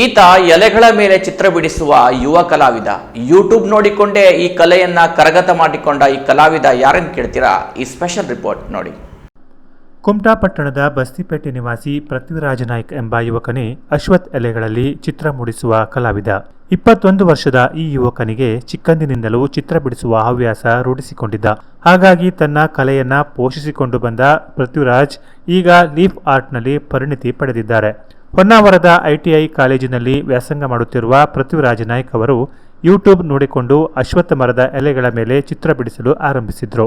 ಈತ ಎಲೆಗಳ ಮೇಲೆ ಚಿತ್ರ ಬಿಡಿಸುವ ಯುವ ಕಲಾವಿದ. ಯೂಟ್ಯೂಬ್ ನೋಡಿಕೊಂಡೇ ಈ ಕಲೆಯನ್ನ ಕರಗತ ಮಾಡಿಕೊಂಡ ಈ ಕಲಾವಿದ ಯಾರನ್ನು ಕೇಳ್ತೀರಾ? ಈ ಸ್ಪೆಷಲ್ ರಿಪೋರ್ಟ್ ನೋಡಿ. ಕುಮಟಾ ಪಟ್ಟಣದ ಬಸ್ತಿಪೇಟೆ ನಿವಾಸಿ ಪೃಥ್ವಿರಾಜ ನಾಯ್ಕ್ ಎಂಬ ಯುವಕನೇ ಅಶ್ವಥ್ ಎಲೆಗಳಲ್ಲಿ ಚಿತ್ರ ಮೂಡಿಸುವ ಕಲಾವಿದ. ಇಪ್ಪತ್ತೊಂದು ವರ್ಷದ ಈ ಯುವಕನಿಗೆ ಚಿಕ್ಕಂದಿನಿಂದಲೂ ಚಿತ್ರ ಬಿಡಿಸುವ ಹವ್ಯಾಸ ರೂಢಿಸಿಕೊಂಡಿದ್ದ. ಹಾಗಾಗಿ ತನ್ನ ಕಲೆಯನ್ನ ಪೋಷಿಸಿಕೊಂಡು ಬಂದ ಪೃಥ್ವಿರಾಜ್ ಈಗ ಲೀಫ್ ಆರ್ಟ್ನಲ್ಲಿ ಪರಿಣಿತಿ ಪಡೆದಿದ್ದಾರೆ. ಹೊನ್ನಾವರದ ಐಟಿಐ ಕಾಲೇಜಿನಲ್ಲಿ ವ್ಯಾಸಂಗ ಮಾಡುತ್ತಿರುವ ಪೃಥ್ವಿರಾಜ ನಾಯ್ಕ್ ಅವರು ಯೂಟ್ಯೂಬ್ ನೋಡಿಕೊಂಡು ಅಶ್ವತ್ಥ ಮರದ ಎಲೆಗಳ ಮೇಲೆ ಚಿತ್ರ ಬಿಡಿಸಲು ಆರಂಭಿಸಿದರು.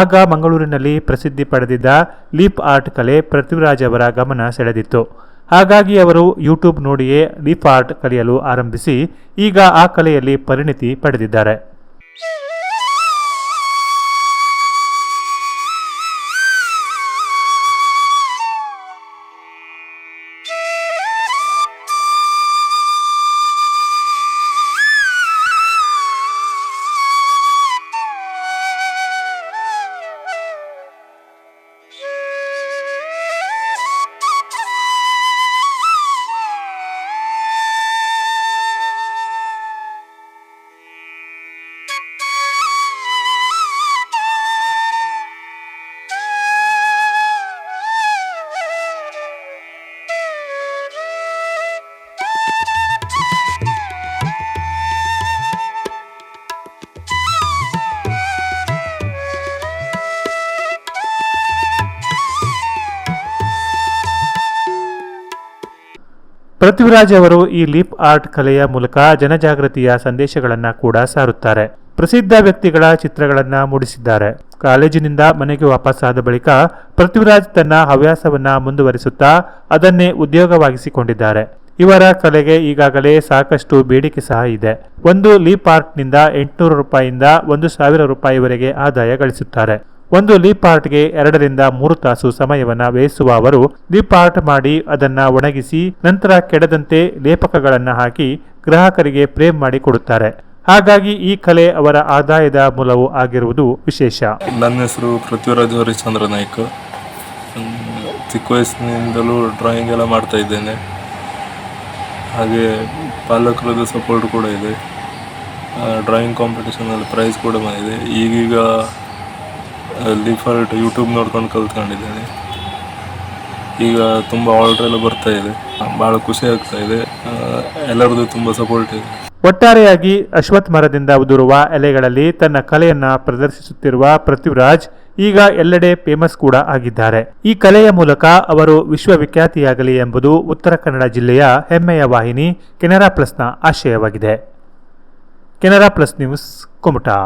ಆಗ ಮಂಗಳೂರಿನಲ್ಲಿ ಪ್ರಸಿದ್ಧಿ ಪಡೆದಿದ್ದ ಲೀಪ್ ಆರ್ಟ್ ಕಲೆ ಪೃಥ್ವಿರಾಜ್ ಅವರ ಗಮನ ಸೆಳೆದಿತ್ತು. ಹಾಗಾಗಿ ಅವರು ಯೂಟ್ಯೂಬ್ ನೋಡಿಯೇ ಲೀಪ್ ಆರ್ಟ್ ಕಲಿಯಲು ಆರಂಭಿಸಿ ಈಗ ಆ ಕಲೆಯಲ್ಲಿ ಪರಿಣಿತಿ ಪಡೆದಿದ್ದಾರೆ. ಪೃಥ್ವಿರಾಜ್ ಅವರು ಈ ಲಿಪ್ ಆರ್ಟ್ ಕಲೆಯ ಮೂಲಕ ಜನಜಾಗೃತಿಯ ಸಂದೇಶಗಳನ್ನು ಕೂಡ ಸಾರುತ್ತಾರೆ. ಪ್ರಸಿದ್ಧ ವ್ಯಕ್ತಿಗಳ ಚಿತ್ರಗಳನ್ನು ಮೂಡಿಸಿದ್ದಾರೆ. ಕಾಲೇಜಿನಿಂದ ಮನೆಗೆ ವಾಪಸ್ಸಾದ ಬಳಿಕ ಪೃಥ್ವಿರಾಜ್ ತನ್ನ ಹವ್ಯಾಸವನ್ನ ಮುಂದುವರಿಸುತ್ತಾ ಅದನ್ನೇ ಉದ್ಯೋಗವಾಗಿಸಿಕೊಂಡಿದ್ದಾರೆ. ಇವರ ಕಲೆಗೆ ಈಗಾಗಲೇ ಸಾಕಷ್ಟು ಬೇಡಿಕೆ ಸಹ ಇದೆ. ಒಂದು ಲೀಪ್ ಆರ್ಟ್ನಿಂದ ಎಂಟುನೂರು ರೂಪಾಯಿಯಿಂದ ಒಂದು ಸಾವಿರ ರೂಪಾಯಿವರೆಗೆ ಆದಾಯ ಗಳಿಸುತ್ತಾರೆ. ಒಂದು ಲೀಪ್ ಆರ್ಟ್ಗೆ ಎರಡರಿಂದ ಮೂರು ತಾಸು ಸಮಯವನ್ನ ವ್ಯಯಿಸುವ ಅವರು ಲೀಪ್ ಆರ್ಟ್ ಮಾಡಿ ಅದನ್ನ ಒಣಗಿಸಿ ನಂತರ ಕೆಡದಂತೆ ಲೇಪಕಗಳನ್ನು ಹಾಕಿ ಗ್ರಾಹಕರಿಗೆ ಪ್ರೇಮ್ ಮಾಡಿ ಕೊಡುತ್ತಾರೆ. ಹಾಗಾಗಿ ಈ ಕಲೆ ಅವರ ಆದಾಯದ ಮೂಲವೂ ಆಗಿರುವುದು ವಿಶೇಷ. ನನ್ನ ಹೆಸರು ಪೃಥ್ವಿರಾಜ್ ಹರಿಶ್ಚಂದ್ರ ನಾಯ್ಕ. ಚಿಕ್ಕ ವಯಸ್ಸಿನಿಂದಲೂ ಡ್ರಾಯಿಂಗ್ ಎಲ್ಲ ಮಾಡ್ತಾ ಇದ್ದೇನೆ. ಹಾಗೆ ಪಾಲಕರದ ಸಪೋರ್ಟ್ ಕೂಡ ಇದೆ. ಡ್ರಾಯಿಂಗ್ ಕಾಂಪಿಟೇಷನಲ್ಲಿ ಪ್ರೈಸ್ ಕೂಡ ಬಂದಿದೆ. ಈಗೀಗ ಲಿಫಾಲ್ಟ್ ಯೂಟ್ಯೂಬ್ ನೋಡ್ಕೊಂಡು ಕಲ್ತ್ಕೊಂಡಿದ್ದೇನೆ. ಈಗ ತುಂಬ ಆರ್ಡ್ರ್ ಎಲ್ಲ ಬರ್ತಾ ಇದೆ. ಭಾಳ ಖುಷಿ ಆಗ್ತಾ ಇದೆ. ಎಲ್ಲರದ್ದು ತುಂಬ ಸಪೋರ್ಟ್ ಇದೆ. ಒಟ್ಟಾರೆಯಾಗಿ ಅಶ್ವಥ್ ಮರದಿಂದ ಉದುರುವ ಎಲೆಗಳಲ್ಲಿ ತನ್ನ ಕಲೆಯನ್ನ ಪ್ರದರ್ಶಿಸುತ್ತಿರುವ ಪೃಥ್ವಿರಾಜ್ ಈಗ ಎಲ್ಲೆಡೆ ಫೇಮಸ್ ಕೂಡ ಆಗಿದ್ದಾರೆ. ಈ ಕಲೆಯ ಮೂಲಕ ಅವರು ವಿಶ್ವವಿಖ್ಯಾತಿಯಾಗಲಿ ಎಂಬುದು ಉತ್ತರ ಕನ್ನಡ ಜಿಲ್ಲೆಯ ಹೆಮ್ಮೆಯ ವಾಹಿನಿ ಕೆನರಾ ಪ್ಲಸ್ನ ಆಶಯವಾಗಿದೆ. Canara plus news, Kumta.